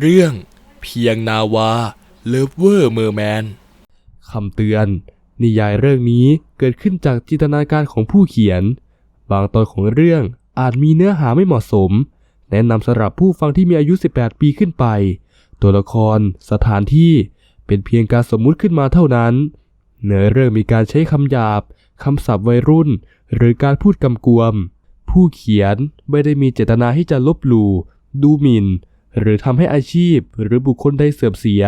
เรื่องเพียงนาวาเลิฟเวอร์เมอร์แมนคำเตือน นิยายเรื่องนี้เกิดขึ้นจากจินตนาการของผู้เขียน บางตอนของเรื่องอาจมีเนื้อหาไม่เหมาะสม แนะนำสำหรับผู้ฟังที่มีอายุ 18 ปีขึ้นไป ตัวละคร สถานที่ เป็นเพียงการสมมุติขึ้นมาเท่านั้น เนื้อเรื่องมีการใช้คำหยาบคำศัพท์วัยรุ่น หรือการพูดกำกวม ผู้เขียนไม่ได้มีเจตนาที่จะลบหลู่ดูหมิ่น หรือทำให้อาชีพหรือบุคคลใดเสื่อมเสีย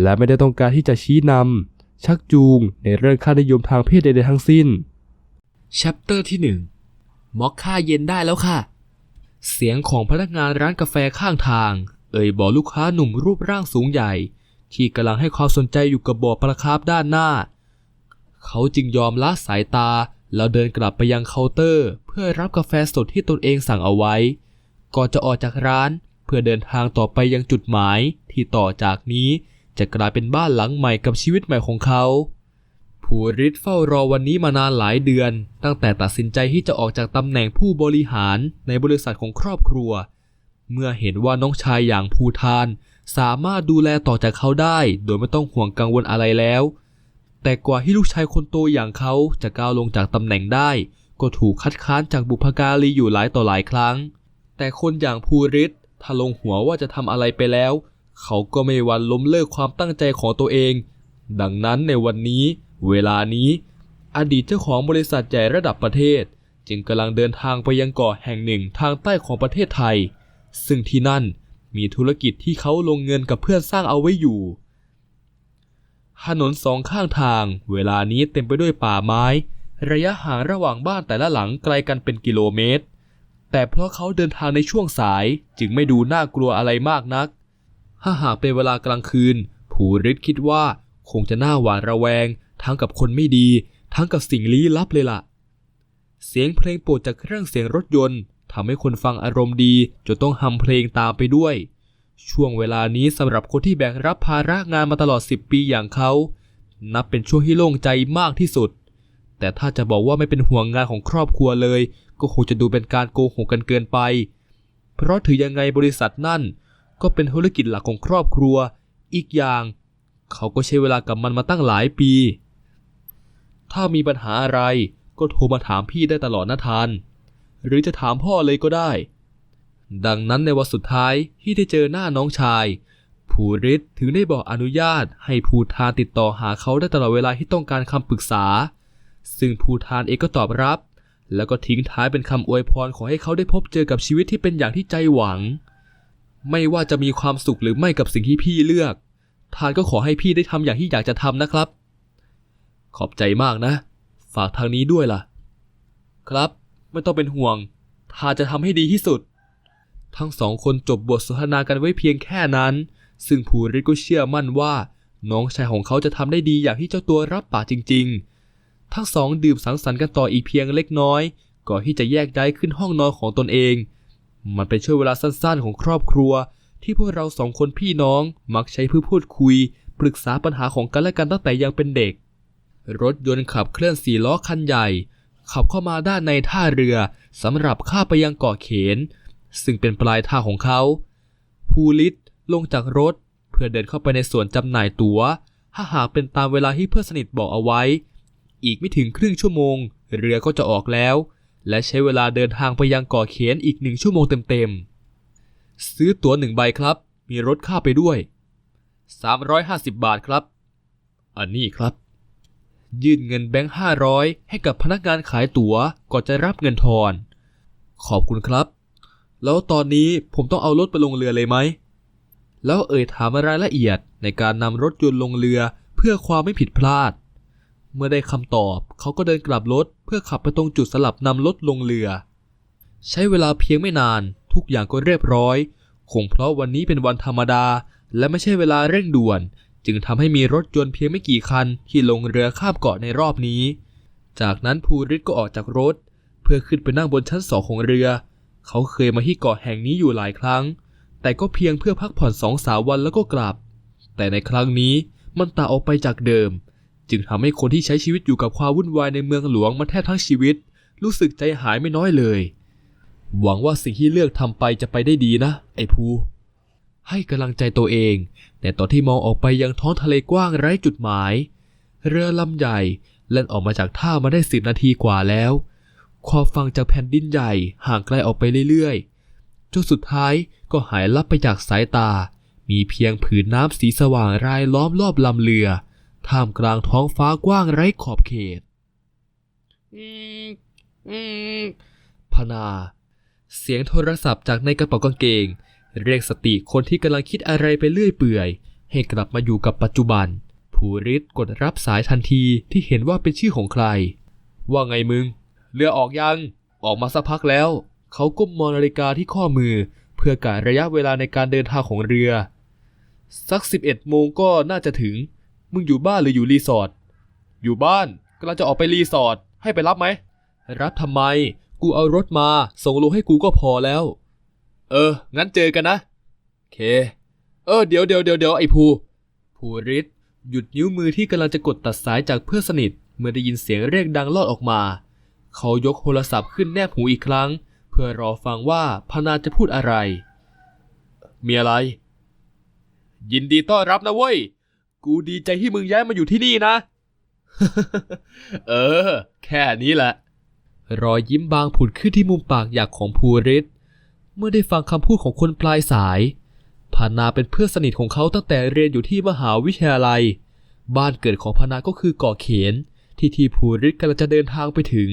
และไม่ได้ต้องการที่จะชี้นำชักจูงในเรื่องค่านิยมทางเพศใดๆทั้งสิ้นแชปเตอร์ที่หนึ่งมอคค่าเย็นได้แล้วค่ะ เสียงของพนักงานร้านกาแฟข้างทาง เอ่ยบอกลูกค้าหนุ่มรูปร่างสูงใหญ่ ที่กำลังให้ความสนใจอยู่กับบ่อปลาคาร์ฟด้านหน้า เขาจึงยอมละสายตาแล้วเดินกลับไปยังเคาน์เตอร์ เพื่อรับกาแฟสดที่ตนเองสั่งเอาไว้ ก่อนจะออกจากร้านเพื่อเดินทางต่อไปยังจุดหมายที่ต่อจากนี้จะกลายเป็นบ้านหลังใหม่กับชีวิตใหม่ของเขาผู้ริดเฝ้ารอวันนี้มานานหลายเดือน ตั้งแต่ตัดสินใจที่จะออกจากตำแหน่งผู้บริหารในบริษัทของครอบครัว เมื่อเห็นว่าน้องชายอย่างภูทาน สามารถดูแลต่อจากเขาได้ โดยไม่ต้องห่วงกังวลอะไรแล้ว แต่กว่าที่ลูกชายคนโตอย่างเขาจะก้าวลงจากตำแหน่งได้ ก็ถูกคัดค้านจากบุพการีอยู่หลายต่อหลายครั้ง แต่คนอย่างภูริศ ถ้าลงหัวว่าจะทำอะไรไปแล้ว เขาก็ไม่หวันล้มเลิกความตั้งใจของตัวเอง ดังนั้นในวันนี้ เวลานี้ อดีตเจ้าของบริษัทใหญ่ระดับประเทศ จึงกำลังเดินทางไปยังเกาะแห่งหนึ่งทางใต้ของประเทศไทย ซึ่งที่นั่นมีธุรกิจที่เขาลงเงินกับเพื่อนสร้างเอาไว้อยู่ ถนนสองข้างทาง เวลานี้เต็มไปด้วยป่าไม้ ระยะห่างระหว่างบ้านแต่ละหลังไกลกันเป็นกิโลเมตร แต่เพราะเขาเดินทางในช่วงสายจึงไม่ดูน่ากลัวอะไรมากนัก ถ้าหากเป็นเวลากลางคืนผู้ฤทธิ์คิดว่าคงจะน่าหวาดระแวง ทั้งกับคนไม่ดี ทั้งกับสิ่งลี้ลับเลยล่ะ เสียงเพลงโปรดจากเครื่องเสียงรถยนต์ทำให้คนฟังอารมณ์ดีจนต้องฮัมเพลงตามไปด้วย ช่วงเวลานี้สำหรับคนที่แบกรับภาระงานมาตลอด 10 ปีอย่างเขา นับเป็นช่วงที่โล่งใจมากที่สุด แต่ถ้าจะบอกว่าไม่เป็นห่วงงานของครอบครัวเลย ก็คงจะดูเป็นการโกหกกันเกินไป เพราะถือยังไงบริษัทนั่น ก็เป็นธุรกิจหลักของครอบครัว อีกอย่าง เขาก็ใช้เวลากับมันมาตั้งหลายปี ถ้ามีปัญหาอะไรก็โทรมาถามพี่ได้ตลอดนะทาน หรือจะถามพ่อเลยก็ได้ ดังนั้นในวันสุดท้ายที่ได้เจอหน้าน้องชายภูริศถึงได้บอกอนุญาตให้ภูทานติดต่อหาเขาได้ตลอดเวลาที่ต้องการคำปรึกษา ซึ่งภูทานเองก็ตอบรับ แล้วก็ทิ้งท้ายเป็นคำอวยพรขอให้เขาได้พบเจอกับชีวิตที่เป็นอย่างที่ใจหวัง ไม่ว่าจะมีความสุขหรือไม่กับสิ่งที่พี่เลือก ทานก็ขอให้พี่ได้ทำอย่างที่อยากจะทำนะครับ ขอบใจมากนะ ฝากทางนี้ด้วยล่ะ ครับ ไม่ต้องเป็นห่วง ทานจะทำให้ดีที่สุด ทั้งสองคนจบบทสนทนากันไว้เพียงแค่นั้น ซึ่งภูริก็เชื่อมั่นว่า น้องชายของเขาจะทำได้ดีอย่างที่เจ้าตัวรับปากจริง ๆ ทั้งสองดื่มสังสรรค์กันต่ออีกเพียงเล็กน้อย ก่อนที่จะแยกย้ายขึ้นห้องนอนของตนเอง มันเป็นช่วงเวลาสั้นๆ ของครอบครัว ที่พวกเราสองคนพี่น้องมักใช้เพื่อพูดคุย ปรึกษาปัญหาของกันและกันตั้งแต่ยังเป็นเด็ก รถยนต์ขับเคลื่อนสี่ล้อคันใหญ่ ขับเข้ามาด้านในท่าเรือสำหรับข้าไปยังเกาะเขน ซึ่งเป็นปลายท่าของเขาภูลิตลงจากรถ เพื่อเดินเข้าไปในส่วนจำหน่ายตัว๋วถ้าหากเป็นตามเวลาที่เพื่อนสนิทบอกเอาไว้ อีกไม่ถึงครึ่งชั่วโมง เรือก็จะออกแล้ว และใช้เวลาเดินทางไปยังเกาะเขนอีกหนึ่งชั่วโมงเต็มๆ ซื้อตั๋วหนึ่งใบครับ มีรถค่าไปด้วย 350 บาทครับ อันนี้ครับ ยื่นเงินแบงค์ห้าร้อยให้กับพนักงานขายตั๋วก่อนจะรับเงินทอน ขอบคุณครับ แล้วตอนนี้ผมต้องเอารถไปลงเรือเลยไหม แล้วเอ่ยถามรายละเอียดในการนำรถยนต์ลงเรือเพื่อความไม่ผิดพลาด เมื่อได้คำตอบ เขาก็เดินกลับรถเพื่อขับไปตรงจุดสลับนำรถลงเรือ ใช้เวลาเพียงไม่นาน ทุกอย่างก็เรียบร้อย คงเพราะวันนี้เป็นวันธรรมดา และไม่ใช่เวลาเร่งด่วน จึงทำให้มีรถยนต์เพียงไม่กี่คันที่ลงเรือข้ามเกาะในรอบนี้ จากนั้นภูริศก็ออกจากรถ เพื่อขึ้นไปนั่งบนชั้นสองของเรือ เขาเคยมาที่เกาะแห่งนี้อยู่หลายครั้ง แต่ก็เพียงเพื่อพักผ่อนสองสามวันแล้วก็กลับ แต่ในครั้งนี้มันต่างออกไปจากเดิม จึงทำให้คนที่ใช้ชีวิตอยู่กับความวุ่นวายในเมืองหลวงมาแทบทั้งชีวิต รู้สึกใจหายไม่น้อยเลย หวังว่าสิ่งที่เลือกทำไปจะไปได้ดีนะ ไอ้ภูให้กำลังใจตัวเอง แต่ตอนที่มองออกไปยังท้องทะเลกว้างไร้จุดหมาย เรือลำใหญ่เล่นออกมาจากท่ามาได้สิบนาทีกว่าแล้ว ความฟังจากแผ่นดินใหญ่ห่างไกลออกไปเรื่อยๆ จนสุดท้ายก็หายลับไปจากสายตา มีเพียงผืนน้ำสีสว่างรายล้อมรอบลำเรือ ท่ามกลางท้องฟ้ากว้างไร้ขอบเขตอืมอืมพนา เสียงโทรศัพท์จากในกระเป๋ากางเกง เรียกสติคนที่กำลังคิดอะไรไปเรื่อยเปื่อย ให้กลับมาอยู่กับปัจจุบัน ภูริศกดรับสายทันทีที่เห็นว่าเป็นชื่อของใคร ว่าไงมึง เรือออกยัง ออกมาสักพักแล้ว เขาก้มมองนาฬิกาที่ข้อมือ เพื่อกะระยะเวลาในการเดินทางของเรือ สัก 11โมงก็น่าจะถึง มึงอยู่บ้านหรืออยู่รีสอร์ท อยู่บ้านกำลังจะออกไปรีสอร์ท ให้ไปรับไหม รับทำไม กูเอารถมา ส่งลงให้กูก็พอแล้ว เออ งั้นเจอกันนะโอเค เออ เดี๋ยวเดี๋ยวเดี๋ยวเดี๋ยวไอ้ภู ภูริศหยุดนิ้วมือที่กำลังจะกดตัดสายจากเพื่อนสนิท เมื่อได้ยินเสียงเรียกดังลอดออกมา เขายกโทรศัพท์ขึ้นแนบหูอีกครั้ง เพื่อรอฟังว่าพนาจะพูดอะไร มีอะไร ยินดีต้อนรับนะเว้ย กูดีใจที่มึงย้ายมาอยู่ที่นี่นะ เออ แค่นี้แหละ รอยยิ้มบางผุดขึ้นที่มุมปากอยากของภูริศเมื่อได้ฟังคำพูดของคนปลายสายพานาเป็นเพื่อนสนิทของเขาตั้งแต่เรียนอยู่ที่มหาวิทยาลัย บ้านเกิดของพานาก็คือเกาะเขน ที่ทีภูริศกำลังจะเดินทางไปถึง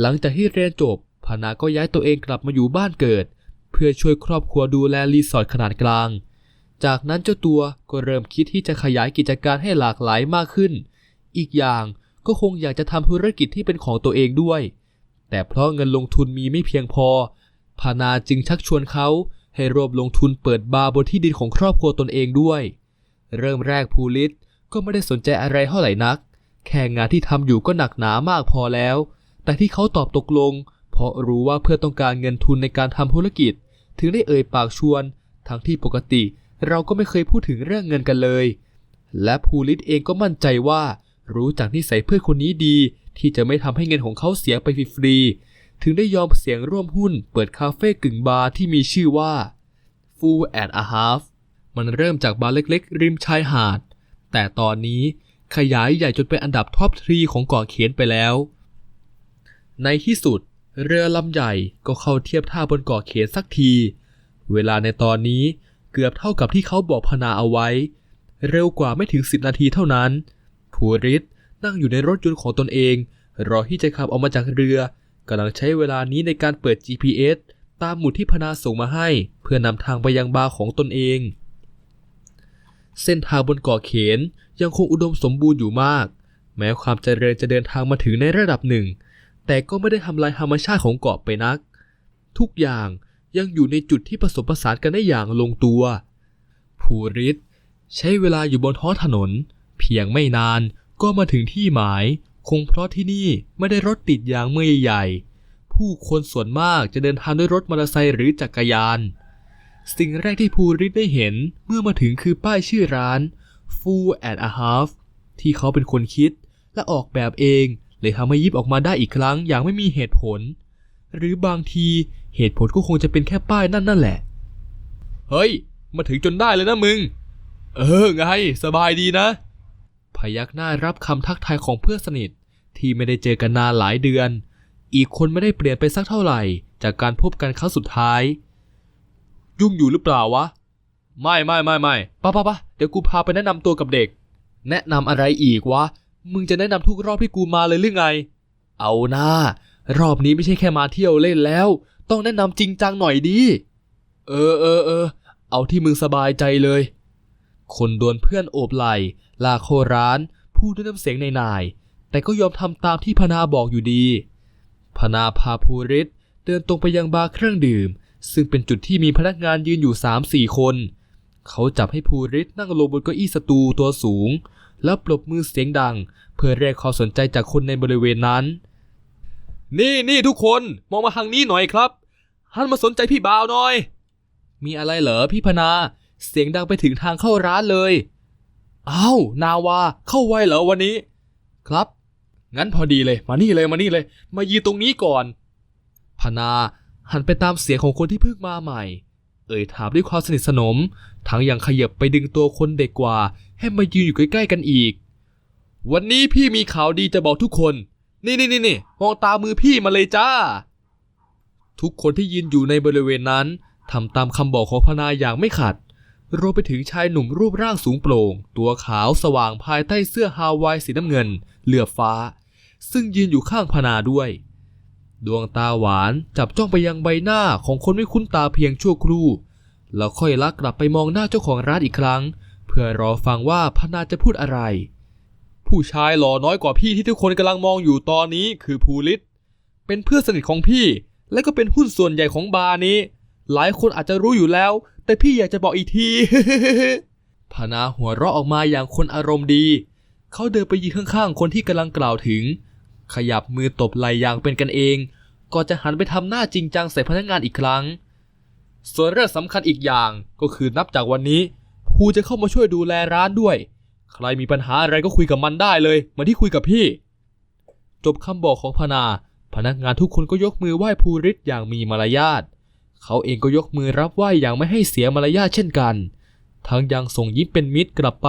หลังจากที่เรียนจบพานาก็ย้ายตัวเองกลับมาอยู่บ้านเกิด เพื่อช่วยครอบครัวดูแลรีสอร์ทขนาดกลาง จากนั้นเจ้าตัวก็เริ่มคิดที่จะขยายกิจการให้หลากหลายมากขึ้น อีกอย่างก็คงอยากจะทำธุรกิจที่เป็นของตัวเองด้วย แต่เพราะเงินลงทุนมีไม่เพียงพอ พานาจึงชักชวนเขาให้รวบลงทุนเปิดบาร์บนที่ดินของครอบครัวตนเองด้วย เริ่มแรกภูริศก็ไม่ได้สนใจอะไรเท่าไหร่นัก แค่งานที่ทำอยู่ก็หนักหนามากพอแล้ว แต่ที่เขาตอบตกลง เพราะรู้ว่าเพื่อต้องการเงินทุนในการทำธุรกิจ ถึงได้เอ่ยปากชวน ทั้งที่ปกติ เราก็ไม่เคยพูดถึงเรื่องเงินกันเลย และภูริศเองก็มั่นใจว่า รู้จักนิสัยเพื่อนคนนี้ดี ที่จะไม่ทำให้เงินของเขาเสียไปฟรีๆถึงได้ยอมเสียงร่วมหุ้น เปิดคาเฟ่กึ่งบาร์ที่มีชื่อว่า Full and a Half มันเริ่มจากบาร์เล็กๆ ริมชายหาด แต่ตอนนี้ขยายใหญ่จนเป็นอันดับท็อปทรีของเกาะเขียนไปแล้ว ในที่สุด เรือลำใหญ่ก็เข้าเทียบท่าบนเกาะเขนสักที เวลาในตอนนี้ เกือบเท่ากับที่เขาบอกพนาเอาไว้ เร็วกว่าไม่ถึง 10 นาทีเท่านั้นภูริศนั่งอยู่ในรถยนต์ของตนเอง รอที่จะขับออกมาจากเรือกำลังใช้เวลานี้ในการเปิด GPS ตามหมุดที่พนาส่งมาให้ เพื่อนำทางไปยังบาร์ของตนเอง เส้นทางบนเกาะเขนยังคงอุดมสมบูรณ์อยู่มาก แม้ความเจริญจะเดินทางมาถึงในระดับหนึ่ง แต่ก็ไม่ได้ทำลายธรรมชาติของเกาะไปนัก ทุกอย่าง ยังอยู่ในจุดที่ผสมผสานกันได้อย่างลงตัว ภูริศใช้เวลาอยู่บนท้องถนน เพียงไม่นานก็มาถึงที่หมาย คงเพราะที่นี่ไม่ได้รถติดอย่างเมื่อใหญ่ ผู้คนส่วนมากจะเดินทางด้วยรถมอเตอร์ไซค์หรือจักรยาน สิ่งแรกที่ภูริศได้เห็นเมื่อมาถึงคือป้ายชื่อร้าน Full and a Half ที่เขาเป็นคนคิดและออกแบบเองเลยทำให้ยิบออกมาได้อีกครั้งอย่างไม่มีเหตุผล หรือบางที เหตุผลก็คงจะเป็นแค่ป้ายนั่นนั่นแหละ เฮ้ย มาถึงจนได้เลยนะมึง เออไง สบายดีนะ พยักหน้ารับคำทักทายของเพื่อนสนิทที่ไม่ได้เจอกันนานหลายเดือน อีกคนไม่ได้เปลี่ยนไปสักเท่าไหร่ จากการพบกันครั้งสุดท้าย ยุ่งอยู่หรือเปล่าวะ ไม่ไม่ไม่ไม่ปะปะปะเดี๋ยวกูพาไปแนะนำตัวกับเด็ก แนะนำอะไรอีกวะ มึงจะแนะนำทุกรอบที่กูมาเลยหรือไง เอาหน้ารอบนี้ไม่ใช่แค่มาเที่ยวเล่นแล้ว ต้องแนะนำจริงจังหน่อยดิเออเออเออ เอาที่มึงสบายใจเลย คนโดนเพื่อนโอบไหล่ลากเข้าร้าน พูดด้วยน้ำเสียงในายๆแต่ก็ยอมทำตามที่พนาบอกอยู่ดี พนาพาภูริศเดินตรงไปยังบาร์เครื่องดื่ม ซึ่งเป็นจุดที่มีพนักงานยืนอยู่ 3-4คน เขาจับให้ภูริศนั่งลงบนเก้าอี้สตูตัวสูง แล้วปรบมือเสียงดัง เพื่อเรียกความสนใจจากคนในบริเวณนั้นนี่นี่ทุกคนมองมาทางนี้หน่อยครับ หันมาสนใจพี่บ่าวหน่อย มีอะไรเหรอพี่พนา เสียงดังไปถึงทางเข้าร้านเลยอ้าวนาวาเข้าไวเหรอวันนี้ ครับ งั้นพอดีเลย มานี่เลยมานี่เลย มายืนตรงนี้ก่อน พนาหันไปตามเสียงของคนที่เพิ่งมาใหม่ เอ่ยถามด้วยความสนิทสนม ทั้งยังขยับไปดึงตัวคนเด็กกว่า ให้มายืนอยู่ใกล้ๆกันอีก วันนี้พี่มีข่าวดีจะบอกทุกคน นี่นี่นี่นี่มองตามมือพี่มาเลยจ้า ทุกคนที่ยืนอยู่ในบริเวณนั้นทำตามคำบอกของพนาอย่างไม่ขัด รวมไปถึงชายหนุ่มรูปร่างสูงโปร่ง ตัวขาวสว่างภายใต้เสื้อฮาวายสีน้ำเงิน เหลือบฟ้า ซึ่งยืนอยู่ข้างพนาด้วย ดวงตาหวานจับจ้องไปยังใบหน้าของคนไม่คุ้นตาเพียงชั่วครู่ แล้วค่อยลักกลับไปมองหน้าเจ้าของร้านอีกครั้ง เพื่อรอฟังว่าพนาจะพูดอะไร ผู้ชายหล่อน้อยกว่าพี่ที่ทุกคนกำลังมองอยู่ตอนนี้คือภูริศเป็นเพื่อนสนิทของพี่ และก็เป็นหุ้นส่วนใหญ่ของบาร์นี้ หลายคนอาจจะรู้อยู่แล้ว แต่พี่อยากจะบอกอีกทีพนาหัวเราะออกมาอย่างคนอารมณ์ดี เขาเดินไปยืนข้างๆ คนที่กำลังกล่าวถึง ขยับมือตบไหล่อย่างเป็นกันเองก่อนจะหันไปทำหน้าจริงจังใส่พนักงานอีกครั้ง ส่วนเรื่องสำคัญอีกอย่างก็คือนับจากวันนี้ภูจะเข้ามาช่วยดูแลร้านด้วย ใครมีปัญหาอะไรก็คุยกับมันได้เลยเหมือนที่คุยกับพี่ จบคำบอกของพนา พนักงานทุกคนก็ยกมือไหว้ภูริศอย่างมีมารยาท เขาเองก็ยกมือรับไหว้อย่างไม่ให้เสียมารยาทเช่นกัน ทั้งยังส่งยิ้มเป็นมิตรกลับไป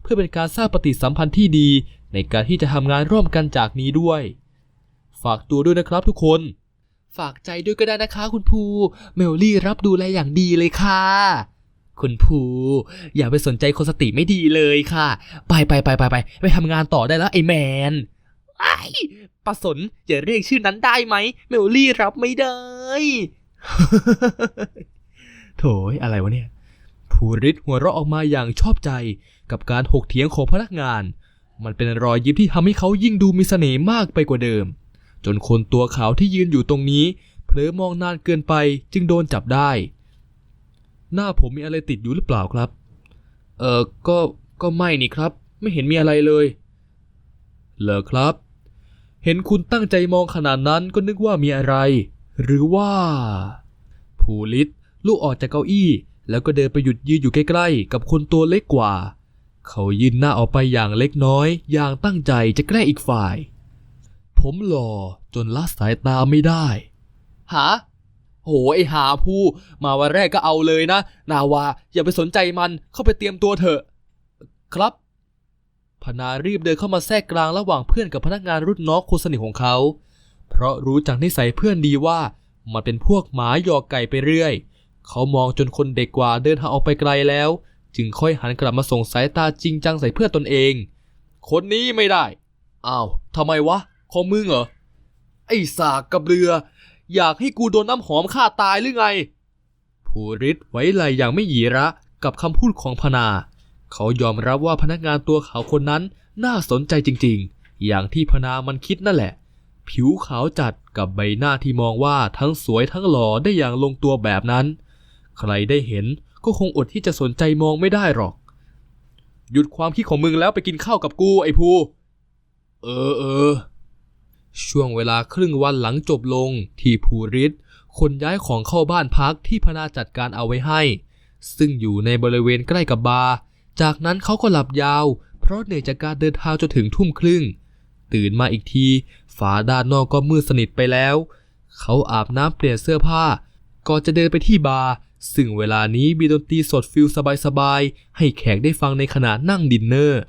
เพื่อเป็นการสร้างปฏิสัมพันธ์ที่ดีในการที่จะทำงานร่วมกันจากนี้ด้วย ฝากตัวด้วยนะครับทุกคน ฝากใจด้วยก็ได้นะคะ คุณภู เมลลี่รับดูแลอย่างดีเลยค่ะ คุณภู อย่าไปสนใจคนสติไม่ดีเลยค่ะ ไปไปไปไปไปไปทำงานต่อได้แล้วไอ้แมนไอ้ ประสนอย่าเรียกชื่อนั้นได้ไหมเมลลี่รับไม่ได้โถยอะไรวะเนี่ย ภูริศหัวเราะออกมาอย่างชอบใจกับการหกเถียงของพนักงาน มันเป็นรอยยิ้มที่ทำให้เขายิ่งดูมีเสน่ห์มากไปกว่าเดิม จนคนตัวขาวที่ยืนอยู่ตรงนี้เผลอมองนานเกินไปจึงโดนจับได้ หน้าผมมีอะไรติดอยู่หรือเปล่าครับ เออก็ก็ไม่นี่ครับ ไม่เห็นมีอะไรเลย เหรอครับ เห็นคุณตั้งใจมองขนาดนั้นก็นึกว่ามีอะไร หรือว่าภูลิศลุกออกจากเก้าอี้ แล้วก็เดินไปหยุดยืนอยู่ใกล้ๆ กับคนตัวเล็กกว่า เขายืนหน้าออกไปอย่างเล็กน้อย อย่างตั้งใจจะแกล้งอีกฝ่าย ผมหล่อจนละสายตาไม่ได้ หาโหไอหาผู้มาวันแรกก็เอาเลยนะ นาวาอย่าไปสนใจมันเข้าไปเตรียมตัวเถอะ ครับ พนารีบเดินเข้ามาแทรกกลางระหว่างเพื่อนกับพนักงานรุ่นน้องคนสนิทของเขา เพราะรู้จากนิสัยเพื่อนดีว่ามันเป็นพวกหมาหยอกไก่ไปเรื่อย เขามองจนคนเด็กกว่าเดินทางออกไปไกลแล้ว จึงค่อยหันกลับมาส่งสายตาจริงจังใส่เพื่อนตนเอง คนนี้ไม่ได้ อ้าวทำไมวะของมึงเหรอ ไอ้สากกับเรือ อยากให้กูโดนน้ำหอมฆ่าตายหรือไง ภูริศไว้ไหลอย่างไม่หยีระกับคำพูดของพนา เขายอมรับว่าพนักงานตัวขาวคนนั้นน่าสนใจจริงๆ อย่างที่พนามันคิดนั่นแหละ ผิวขาวจัดกับใบหน้าที่มองว่าทั้งสวยทั้งหล่อได้อย่างลงตัวแบบนั้น ใครได้เห็นก็คงอดที่จะสนใจมองไม่ได้หรอก หยุดความคิดของมึงแล้วไปกินข้าวกับกูไอ้ภูเออเออ ช่วงเวลาครึ่งวันหลังจบลงที่ภูริศคนย้ายของเข้าบ้านพักที่พนาจัดการเอาไว้ให้ ซึ่งอยู่ในบริเวณใกล้กับบาร์ จากนั้นเขาก็หลับยาว เพราะเหนื่อยจากการเดินทางจนถึงทุ่มครึ่ง ตื่นมาอีกทีฝาด้านนอกก็มืดสนิทไปแล้ว เขาอาบน้ำเปลี่ยนเสื้อผ้า ก่อนจะเดินไปที่บาร์ซึ่งเวลานี้มีดนตรีสดฟิลสบายๆ ให้แขกได้ฟังในขณะนั่งดินเนอร์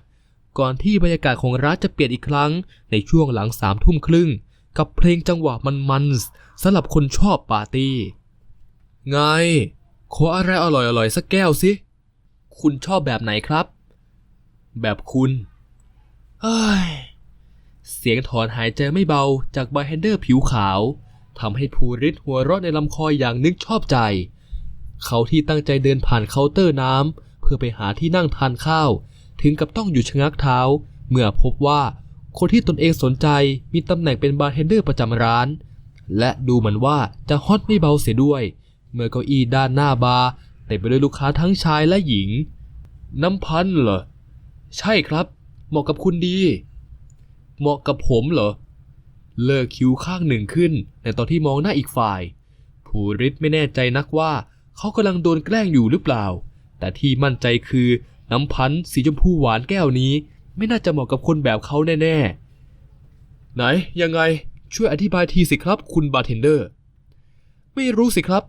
ก่อนที่บรรยากาศของร้านจะเปลี่ยนอีกครั้ง ในช่วงหลังสามทุ่มครึ่ง กับเพลงจังหวะมันๆสำหรับคนชอบปาร์ตี้ ไง ขออะไรอร่อยๆ สักแก้วสิ คุณชอบแบบไหนครับ แบบคุณเฮ้ยเสียงถอนหายใจไม่เบาจากบาร์เฮนเดอร์ผิวขาวทำให้ภูริศหัวเราะในลำคออย่างนึกชอบใจ เขาที่ตั้งใจเดินผ่านเคาน์เตอร์น้ำเพื่อไปหาที่นั่งทานข้าว ถึงกับต้องหยุดชะงักเท้า เมื่อพบว่าคนที่ตนเองสนใจมีตำแหน่งเป็นบาร์เทนเดอร์ประจำร้าน และดูเหมือนว่าจะฮอตไม่เบาเสียด้วย เมื่อเก้าอี้ด้านหน้าบาร์ ต็มไปด้วยลูกค้าทั้งชายและหญิง น้ำพันธ์เหรอ ใช่ครับ เหมาะกับคุณดี เหมาะกับผมเหรอ เลิกคิ้วข้างหนึ่งขึ้น ในตอนที่มองหน้าอีกฝ่าย ภูริศไม่แน่ใจนักว่าเขากำลังโดนแกล้งอยู่หรือเปล่า แต่ที่มั่นใจคือน้ำพันธ์สีชมพูหวานแก้วนี้ ไม่น่าจะเหมาะกับคนแบบเขาแน่ๆ ไหนยังไงช่วยอธิบายทีสิครับคุณบาร์เทนเดอร์ ไม่รู้สิครับ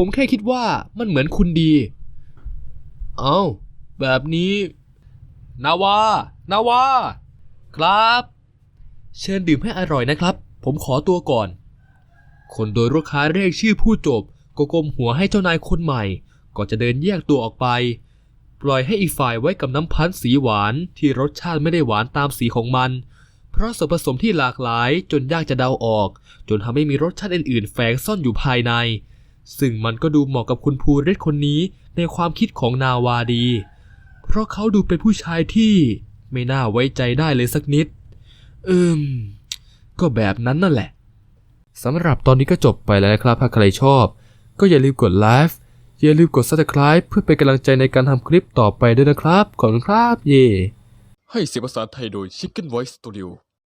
ผมแค่คิดว่ามันเหมือนคุณดี เอาแบบนี้ นาวา นาวา ครับ เชิญดื่มให้อร่อยนะครับ ผมขอตัวก่อน คนโดยลูกค้าเรียกชื่อผู้จบ ก็ก้มหัวให้เจ้านายคนใหม่ ก่อนจะเดินแยกตัวออกไป ปล่อยให้อีกฝ่ายไว้กับน้ำพันธ์สีหวานที่รสชาติไม่ได้หวานตามสีของมันเพราะส่วนผสมที่หลากหลายจนยากจะเดาออก จนทำให้มีรสชาติอื่นๆ แฝงซ่อนอยู่ภายใน ซึ่งมันก็ดูเหมาะกับคุณภูริศคนนี้ในความคิดของนาวาดี เพราะเขาดูเป็นผู้ชายที่ไม่น่าไว้ใจได้เลยสักนิด เอิมก็แบบนั้นนั่นแหละ สำหรับตอนนี้ก็จบไปแล้วนะครับ ถ้าใครชอบ ก็อย่าลืมกดไลฟ์อย่าลืมกด subscribe เพื่อเป็นกำลังใจในการทำคลิปต่อไปด้วยนะครับ ขอบคุณครับ เย่ให้เสียงภาษาไทยโดย Chicken Voice Studio